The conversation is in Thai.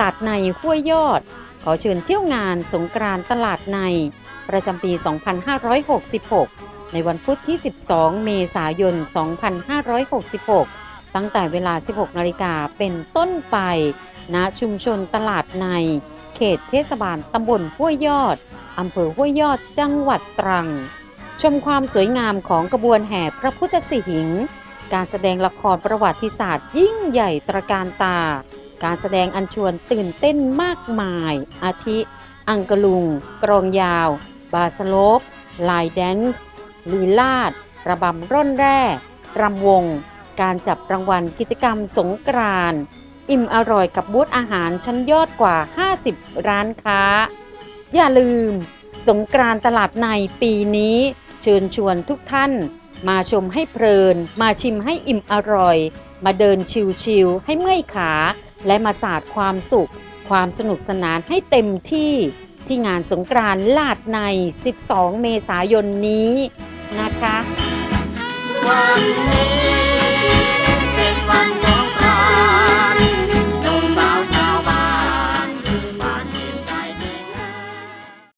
ลาดในห้วยยอด ขอเชิญเที่ยวงานสงกรานตลาดใน ประจำปี 2566 ในวันพุธที่ 12 เมษายน 2566 ตั้งแต่เวลา 16 นาฬิกาเป็นต้นไปณชุมชนตลาดใน เขตเทศบาลตำบลห้วยยอดอำเภอห้วยยอดจังหวัดตรัง ชมความสวยงามของกระบวนแห่พระพุทธสิหิง การแสดงละครประวัติศาสตร์ยิ่งใหญ่ตระการตา การแสดงอัญชวนตื่นเต้นมากมาย อาทิ อังกะลุง กรองยาว บาสโลปลายแดนซ์ลีลาด ระบำร่อนแร่ รำวง การจับรางวัลกิจกรรมสงกรานต์อิ่มอร่อยกับบูธอาหารชั้นยอดกว่า 50 ร้านค้า อย่าลืม สงกรานต์ตลาดในปีนี้ เชิญชวนทุกท่าน มาชมให้เพลิน มาชิมให้อิ่มอร่อย มาเดินชิวๆให้เมื่อยขา และมาสาดความสุข ความสนุกสนานให้เต็มที่ที่งานสงกรานต์ลาดใน 12 เมษายนนี้นะคะ